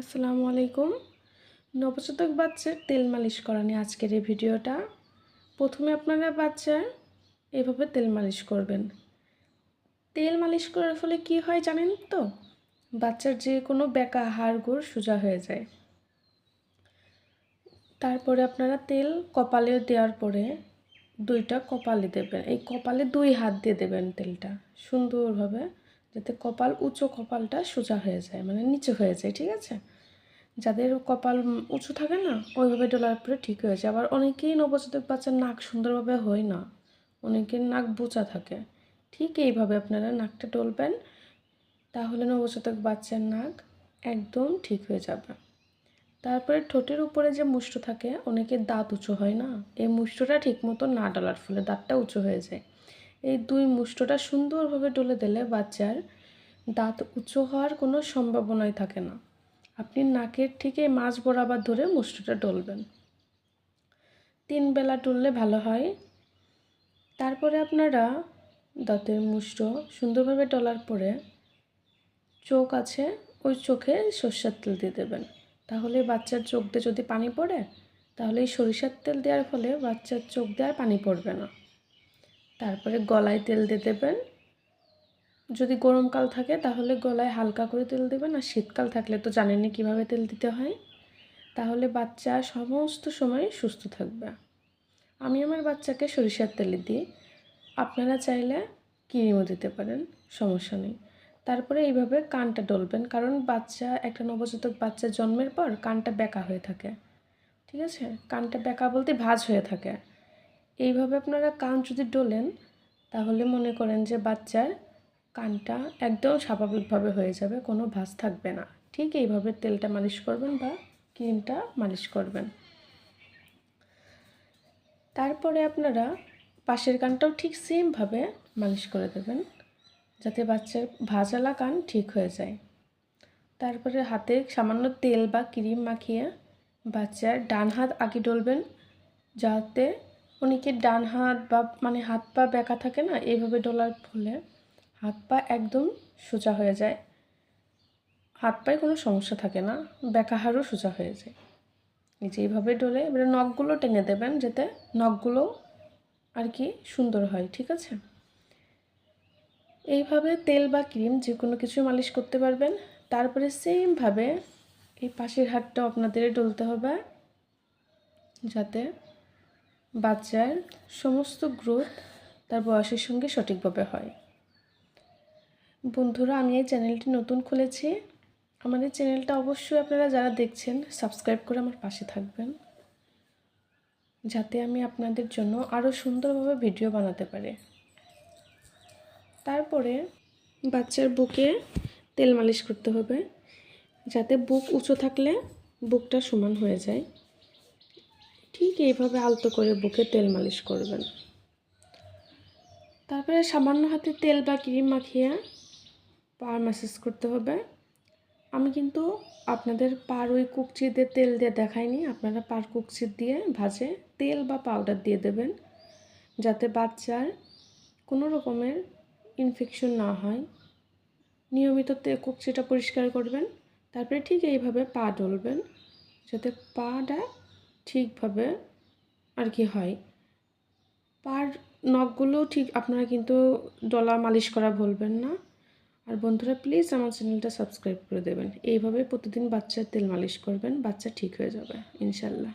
আসসালামু আলাইকুম। নবজাতক বাচ্চার তেল মালিশ করা নিয়ে আজকের এই ভিডিওটা। প্রথমে আপনারা বাচ্চার এভাবে তেল মালিশ করবেন। তেল মালিশ করার ফলে কি হয় জানেন তো? বাচ্চার যে কোনো বেকা হাড়গোড় সোজা হয়ে যায়। তারপরে আপনারা তেল কপালে দেওয়ার পরে দুইটা কপালে দেবেন। এই কপালে দুই হাত দিয়ে দেবেন তেলটা সুন্দরভাবে। যাতে কপাল, উঁচু কপালটা সোজা হয়ে যায় মানে নিচে হয়ে যায়, ঠিক আছে? যাদের কপাল উঁচু থাকে না, ওইভাবে ডলার পরে ঠিক হয়ে যায়। আবার অনেকেই নবজাতক বাচ্চার নাক সুন্দরভাবে হয় না, অনেকের নাক বোচা থাকে। ঠিক এইভাবে আপনারা নাকটা ডলবেন, তাহলে নবজাতক বাচ্চার নাক একদম ঠিক হয়ে যাবে। তারপরে ঠোঁটের উপরে যে মুষ্ট থাকে অনেকের দাঁত উঁচু হয় না, এই মুষ্টটা ঠিক মতো না ডলার ফলে দাঁতটা উঁচু হয়ে যায়। এই দুই মুষ্টটা সুন্দরভাবে ডলে দিলে বাচ্চার দাঁত উঁচু হওয়ার কোনো সম্ভাবনাই থাকে না। আপনি নাকের থেকে মাছ বরাবর ধরে মুষ্টটা ডলবেন। তিন বেলা টুললে ভালো হয়। তারপরে আপনারা দাঁতের মুষ্ট সুন্দরভাবে ডলার পরে চোখ আছে, ওই চোখে সর্ষের তেল দিয়ে দেবেন। তাহলে বাচ্চার চোখ দিয়ে যদি পানি পড়ে, তাহলে এই সরিষার তেল দেওয়ার ফলে বাচ্চার চোখ দিয়ে আর পানি পড়বে না। তারপরে গলায় তেল দিয়ে দেবেন। যদি গরমকাল থাকে তাহলে গলায় হালকা করে তেল দেবেন আর শীতকাল থাকলে তো জানেনই কীভাবে তেল দিতে হয়। তাহলে বাচ্চা সমস্ত সময় সুস্থ থাকবে। আমি আমার বাচ্চাকে সরিষার তেলে দিই। আপনারা চাইলে ক্রিমও দিতে পারেন, সমস্যা নেই। তারপরে এইভাবে কানটা ডলবেন, কারণ বাচ্চা, একটা নবজাতক বাচ্চা জন্মের পর কানটা বেঁকা হয়ে থাকে। ঠিক আছে? কানটা বেঁকা বলতে ভাঁজ হয়ে থাকে। এইভাবে আপনারা কান যদি ডোলেন, তাহলে মনে করেন যে বাচ্চার কানটা একদম স্বাভাবিকভাবে হয়ে যাবে, কোনো ভাঁজ থাকবে না। ঠিক এইভাবে তেলটা মালিশ করবেন বা ক্রিমটা মালিশ করবেন। তারপরে আপনারা পাশের কানটাও ঠিক সেমভাবে মালিশ করে দেবেন, যাতে বাচ্চার ভাজালা কান ঠিক হয়ে যায়। তারপরে হাতে সামান্য তেল বা ক্রিম মাখিয়ে বাচ্চার ডান হাত আগে ডলবেন, যাতে অনেকের ডান হাত বা মানে হাত পা বেঁকা থাকে না, এইভাবে ডলার ফলে হাত পা একদম সোজা হয়ে যায়। হাত পায়ে কোনো সমস্যা থাকে না বেঁকা হাড়ও সোজা হয়ে যায়। এই যে এইভাবে ডলে এবারে নখগুলো টেনে দেবেন যাতে নখগুলো আর কি সুন্দর হয়, ঠিক আছে? এইভাবে তেল বা ক্রিম যে কোনো কিছু মালিশ করতে পারবেন। তারপরে সেমভাবে এই পাশের হাতটাও আপনাদের ডলতে হবে যাতে বাচ্চার সমস্ত গ্রোথ তার বয়সের সঙ্গে সঠিকভাবে হয়। বন্ধুরা, আমি এই চ্যানেলটি নতুন খুলেছি। এই চ্যানেলটা অবশ্যই আপনারা যারা দেখছেন সাবস্ক্রাইব করে আমার পাশে থাকবেন। যাতে আমি আপনাদের জন্য আরও সুন্দরভাবে ভিডিও বানাতে পারি। তারপরে বাচ্চার বুকে তেল মালিশ করতে হবে, যাতে বুক উঁচু থাকলে বুকটা সমান হয়ে যায়। ঠিক এইভাবে আলতো করে বুকে তেল মালিশ করবেন। তারপরে সামান্য হাতে তেল বা ক্রিম মাখিয়ে পা ম্যাসেজ করতে হবে। আমি কিন্তু আপনাদের পার ওই কুকচিতে তেল দিয়ে দেখাইনি। আপনারা পার কুকচির দিয়ে ভাজে তেল বা পাউডার দিয়ে দেবেন যাতে বাচ্চার কোনো রকমের ইনফেকশন না হয়। নিয়মিত তে কুকচিটা পরিষ্কার করবেন, তারপরে ঠিক এইভাবে পা ডলবেন যাতে পাটা ঠিকভাবে আর কি হয়। পার নখগুলো ঠিক আপনারা কিন্তু ডলা মালিশ করা ভুলবেন না। আর বন্ধুরা প্লিজ আমার চ্যানেলটা সাবস্ক্রাইব করে দেবেন। এইভাবে প্রতিদিন বাচ্চার তেল মালিশ করবেন, বাচ্চা ঠিক হয়ে যাবে, ইনশাল্লাহ।